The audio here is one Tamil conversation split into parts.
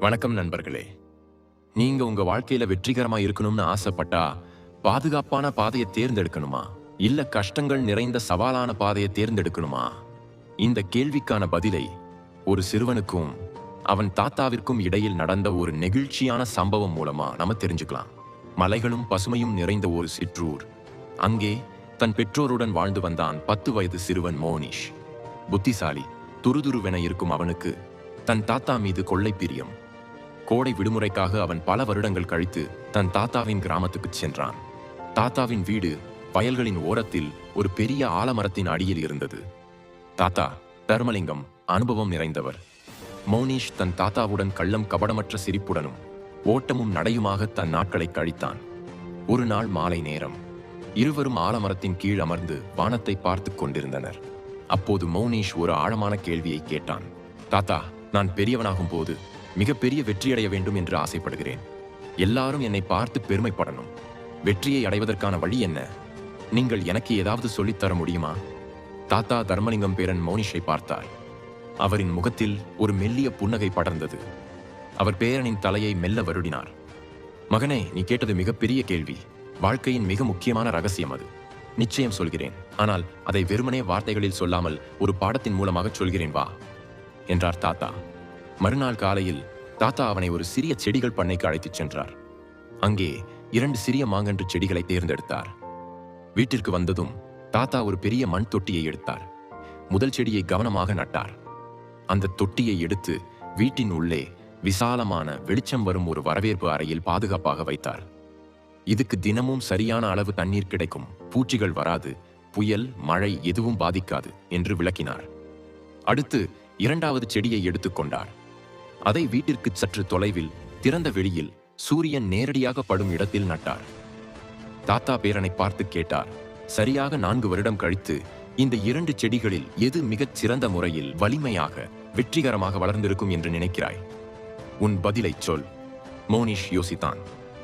வணக்கம் நண்பர்களே. நீங்க உங்க வாழ்க்கையில வெற்றிகரமா இருக்கணும்னு ஆசைப்பட்டா பாதுகாப்பான பாதையை தேர்ந்தெடுக்கணுமா? இல்ல கஷ்டங்கள் நிறைந்த சவாலான பாதையை தேர்ந்தெடுக்கணுமா? இந்த கேள்விக்கான பதிலை ஒரு சிறுவனுக்கும் அவன் தாத்தாவிற்கும் இடையில் நடந்த ஒரு நெகிழ்ச்சியான சம்பவம் மூலமா நம்ம தெரிஞ்சுக்கலாம். மலைகளும் பசுமையும் நிறைந்த ஒரு சிற்றூர். அங்கே தன் பெற்றோருடன் வாழ்ந்து வந்தான் பத்து வயது சிறுவன் மோனிஷ். புத்திசாலி துருதுருவென இருக்கும் அவனுக்கு தன் தாத்தா மீது கொள்ளை பிரியம். கோடை விடுமுறைக்காக அவன் பல வருடங்கள் கழித்து தன் தாத்தாவின் கிராமத்துக்கு சென்றான். தாத்தாவின் வீடு வயல்களின் ஓரத்தில் ஒரு பெரிய ஆலமரத்தின் அடியில் இருந்தது. தாத்தா தர்மலிங்கம் அனுபவம் நிறைந்தவர். மௌனீஷ் தன் தாத்தாவுடன் கள்ளம் கபடமற்ற சிரிப்புடனும் ஓட்டமும் நடையுமாக தன் நாட்களை கழித்தான். ஒரு நாள் மாலை நேரம். இருவரும் ஆலமரத்தின் கீழ் அமர்ந்து வானத்தை பார்த்து கொண்டிருந்தனர். அப்போது மௌனீஷ் ஒரு ஆழமான கேள்வியை கேட்டான். தாத்தா நான் பெரியவனாகும் போது மிகப்பெரிய வெற்றியடைய வேண்டும் என்று ஆசைப்படுகிறேன். எல்லாரும் என்னை பார்த்து பெருமைப்படணும். வெற்றியை அடைவதற்கான வழி என்ன? நீங்கள் எனக்கு ஏதாவது சொல்லித் தர முடியுமா? தாத்தா தர்மலிங்கம் பேரன் மௌனிஷை பார்த்தார். அவரின் முகத்தில் ஒரு மெல்லிய புன்னகை படர்ந்தது. அவர் பேரனின் தலையை மெல்ல வருடினார். மகனே நீ கேட்டது மிகப்பெரிய கேள்வி. வாழ்க்கையின் மிக முக்கியமான ரகசியம் அது. நிச்சயம் சொல்கிறேன். ஆனால் அதை வெறுமனே வார்த்தைகளில் சொல்லாமல் ஒரு பாடத்தின் மூலமாக சொல்கிறேன் வா என்றார் தாத்தா. மறுநாள் காலையில் தாத்தா அவனை ஒரு சிறிய செடிகள் பண்ணைக்கு அழைத்துச் சென்றார். அங்கே இரண்டு சிறிய மாங்கன்று செடிகளை தேர்ந்தெடுத்தார். வீட்டிற்கு வந்ததும் தாத்தா ஒரு பெரிய மண் தொட்டியை எடுத்தார். முதல் செடியை கவனமாக நட்டார். அந்த தொட்டியை எடுத்து வீட்டின் உள்ளே விசாலமான வெளிச்சம் வரும் ஒரு வரவேற்பு அறையில் பாதுகாப்பாக வைத்தார். இதுக்கு தினமும் சரியான அளவு தண்ணீர் கிடைக்கும் பூச்சிகள் வராது புயல் மழை எதுவும் பாதிக்காது என்று விளக்கினார். அடுத்து இரண்டாவது செடியை எடுத்துக்கொண்டார் அதை வீட்டிற்கு சற்று தொலைவில் திறந்த வெளியில் சூரியன் நேரடியாக படும் இடத்தில் நட்டார். தாத்தா பேரனை பார்த்து கேட்டார் சரியாக நான்கு வருடம் கழித்து இந்த இரண்டு செடிகளில் எது மிகச் சிறந்த முறையில் வலிமையாக வெற்றிகரமாக வளர்ந்திருக்கும் என்று நினைக்கிறாய்? உன் பதிலைச் சொல். மோனிஷ் யோசித்தான்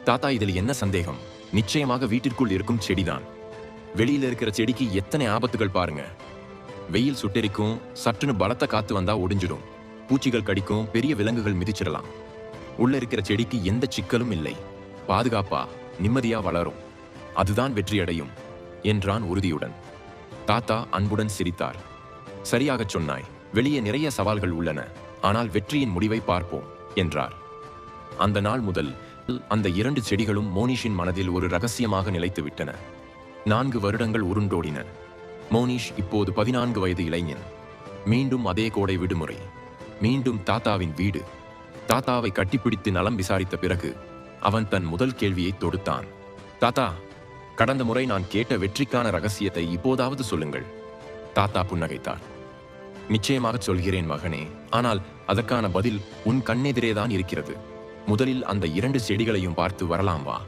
தாத்தா இதில் என்ன சந்தேகம்? நிச்சயமாக வீட்டிற்குள் இருக்கும் செடிதான். வெளியில இருக்கிற செடிக்கு எத்தனை ஆபத்துகள் பாருங்க. வெயில் சுட்டெரிக்கும் சற்றுன்னு பலத்த காத்து வந்தா ஒடிஞ்சிடும். பூச்சிகள் கடிக்கும் பெரிய விலங்குகள் மிதிச்சிடலாம். உள்ள இருக்கிற செடிக்கு எந்த சிக்கலும் இல்லை. பாதுகாப்பா நிம்மதியா வளரும். அதுதான் வெற்றியடையும் என்றான் உறுதியுடன். தாத்தா அன்புடன் சிரித்தார். சரியாகச் சொன்னாய் வெளியே நிறைய சவால்கள் உள்ளன ஆனால் வெற்றியின் முடிவை பார்ப்போம் என்றார். அந்த நாள் முதல் அந்த இரண்டு செடிகளும் மோனிஷின் மனதில் ஒரு ரகசியமாக நிலைத்துவிட்டன. நான்கு வருடங்கள் உருண்டோடின. மோனிஷ் இப்போது பதினான்கு வயது இளைஞன். மீண்டும் அதே கோடை விடுமுறை. மீண்டும் தாத்தாவின் வீடு. தாத்தாவை கட்டிப்பிடித்து நலம் விசாரித்த பிறகு அவன் தன் முதல் கேள்வியை தொடுத்தான். தாத்தா கடந்த முறை நான் கேட்ட வெற்றிக்கான ரகசியத்தை இப்போதாவது சொல்லுங்கள். தாத்தா புன்னகைத்தார். நிச்சயமாக சொல்கிறேன் மகனே ஆனால் அதற்கான பதில் உன் கண்ணெதிரேதான் இருக்கிறது. முதலில் அந்த இரண்டு செடிகளையும் பார்த்து வரலாம் வா.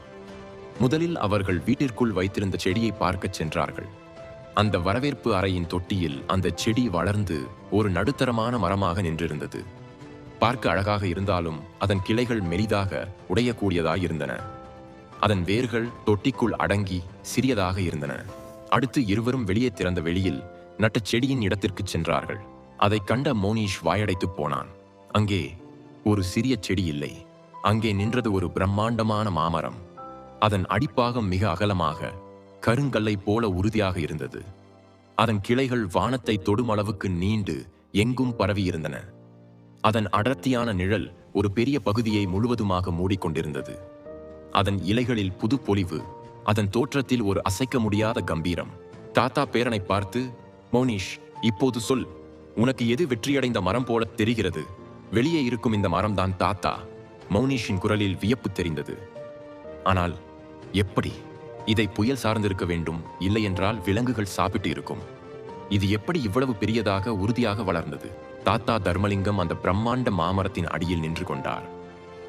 முதலில் அவர்கள் வீட்டிற்குள் வைத்திருந்த செடியை பார்க்கச் சென்றார்கள். அந்த வரவேற்பு அறையின் தொட்டியில் அந்த செடி வளர்ந்து ஒரு நடுத்தரமான மரமாக நின்றிருந்தது. பார்க்க அழகாக இருந்தாலும் அதன் கிளைகள் மெலிதாக உடையக்கூடியதாய் இருந்தன அதன் வேர்கள் தொட்டிக்குள் அடங்கி சிறியதாக இருந்தன. அடுத்து இருவரும் வெளியே திறந்த வெளியில் நட்ட செடியின் இடத்திற்கு சென்றார்கள். அதை கண்ட மோனிஷ் வாயடைத்துப் போனான். அங்கே ஒரு சிறிய செடி இல்லை. அங்கே நின்றது ஒரு பிரம்மாண்டமான மாமரம். அதன் அடிப்பாகம் மிக அகலமாக கருங்கல்லை போல உறுதியாக இருந்தது. அதன் கிளைகள் வானத்தை தொடும் அளவுக்கு நீண்டு எங்கும் பரவியிருந்தன. அதன் அடர்த்தியான நிழல் ஒரு பெரிய பகுதியை முழுவதுமாக மூடிக்கொண்டிருந்தது. அதன் இலைகளில் புது பொலிவு அதன் தோற்றத்தில் ஒரு அசைக்க முடியாத கம்பீரம். தாத்தா பேரனை பார்த்து மோனிஷ் இப்போது சொல். உனக்கு எது வெற்றியடைந்த மரம் போல தெரிகிறது? வெளியே இருக்கும் இந்த மரம்தான் தாத்தா. மௌனிஷின் குரலில் வியப்பு தெரிந்தது. ஆனால் எப்படி? இதை புயல் சார்ந்திருக்க வேண்டும். இல்லை என்றால் விலங்குகள் சாப்பிட்டு இருக்கும். இது எப்படி இவ்வளவு பெரியதாக உறுதியாக வளர்ந்தது? தாத்தா தர்மலிங்கம் அந்த பிரம்மாண்ட மாமரத்தின் அடியில் நின்று கொண்டார்.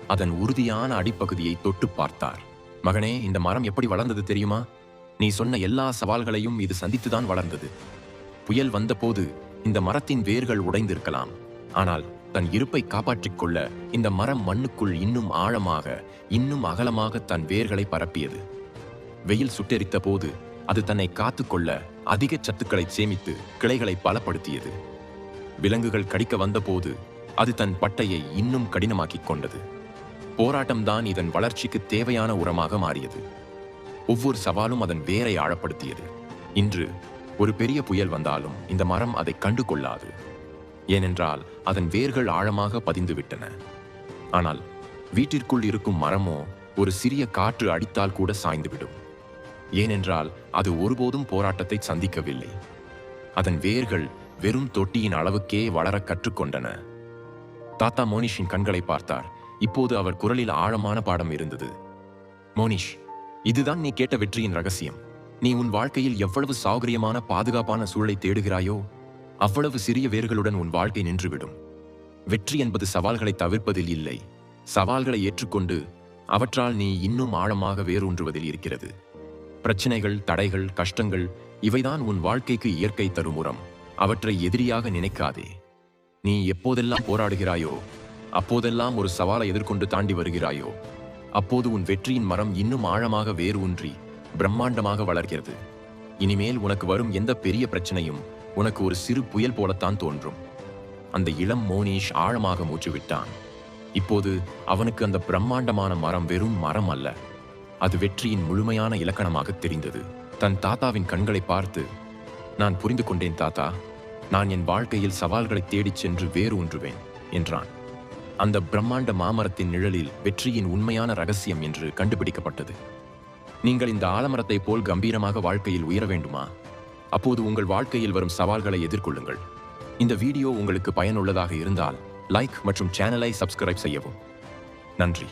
அதன் உறுதியான அடிப்பகுதியை தொட்டு பார்த்தார். மகனே இந்த மரம் எப்படி வளர்ந்தது தெரியுமா? நீ சொன்ன எல்லா சவால்களையும் இது சந்தித்துதான் வளர்ந்தது. புயல் வந்தபோது இந்த மரத்தின் வேர்கள் உடைந்திருக்கலாம். ஆனால் தன் இருப்பை காப்பாற்றிக் கொள்ள இந்த மரம் மண்ணுக்குள் இன்னும் ஆழமாக இன்னும் அகலமாக தன் வேர்களை பரப்பியது. வெயில் சுட்டெரித்த போது அது தன்னை காத்துக்கொள்ள அதிக சத்துக்களை சேமித்து கிளைகளை பலப்படுத்தியது. விலங்குகள் கடிக்க வந்தபோது அது தன் பட்டையை இன்னும் கடினமாக்கிக் கொண்டது. போராட்டம்தான் இதன் வளர்ச்சிக்கு தேவையான உரமாக மாறியது. ஒவ்வொரு சவாலும் அதன் வேரை ஆழப்படுத்தியது. இன்று ஒரு பெரிய புயல் வந்தாலும் இந்த மரம் அதை கண்டு கொள்ளாது ஏனென்றால் அதன் வேர்கள் ஆழமாக பதிந்து விட்டன ஆனால் வீட்டிற்குள் இருக்கும் மரமோ ஒரு சிறிய காற்று அடித்தால் கூட சாய்ந்துவிடும். ஏனென்றால் அது ஒருபோதும் போராட்டத்தை சந்திக்கவில்லை. அதன் வேர்கள் வெறும் தொட்டியின் அளவுக்கே வளர கற்றுக்கொண்டன. தாத்தா மோனிஷின் கண்களை பார்த்தார். இப்போது அவர் குரலில் ஆழமான பாடம் இருந்தது. மோனிஷ் இதுதான் நீ கேட்ட வெற்றியின் ரகசியம். நீ உன் வாழ்க்கையில் எவ்வளவு சௌகரியமான பாதுகாப்பான சூழலை தேடுகிறாயோ அவ்வளவு சிறிய வேர்களுடன் உன் வாழ்க்கை நின்றுவிடும். வெற்றி என்பது சவால்களை தவிர்ப்பதில் இல்லை. சவால்களை ஏற்றுக்கொண்டு அவற்றால் நீ இன்னும் ஆழமாக வேரூன்றுவதில் இருக்கிறது. பிரச்சனைகள் தடைகள் கஷ்டங்கள் இவைதான் உன் வாழ்க்கைக்கு இயற்கை தரும் உரம். அவற்றை எதிரியாக நினைக்காதே. நீ எப்போதெல்லாம் போராடுகிறாயோ அப்போதெல்லாம் ஒரு சவாலை எதிர்கொண்டு தாண்டி வருகிறாயோ அப்போது உன் வெற்றியின் மரம் இன்னும் ஆழமாக வேர் ஊன்றி பிரம்மாண்டமாக வளர்கிறது. இனிமேல் உனக்கு வரும் எந்த பெரிய பிரச்சனையும் உனக்கு ஒரு சிறு புயல் போலத்தான் தோன்றும். அந்த இளம் மோனீஷ் ஆழமாக மூச்சு விட்டான் இப்போது அவனுக்கு அந்த பிரம்மாண்டமான மரம் வெறும் மரம் அல்ல. அது வெற்றியின் முழுமையான இலக்கணமாக தெரிந்தது. தன் தாத்தாவின் கண்களை பார்த்து நான் புரிந்து கொண்டேன் தாத்தா. நான் என் வாழ்க்கையில் சவால்களை தேடிச் சென்று வேறு ஒன்றுவேன் என்றான். அந்த பிரம்மாண்ட மாமரத்தின் நிழலில் வெற்றியின் உண்மையான ரகசியம் என்று கண்டுபிடிக்கப்பட்டது. நீங்கள் இந்த ஆலமரத்தைப் போல் கம்பீரமாக வாழ்க்கையில் உயர வேண்டுமா? அப்போது உங்கள் வாழ்க்கையில் வரும் சவால்களை எதிர்கொள்ளுங்கள். இந்த வீடியோ உங்களுக்கு பயனுள்ளதாக இருந்தால் லைக் மற்றும் சேனலை சப்ஸ்கிரைப் செய்யவும். நன்றி.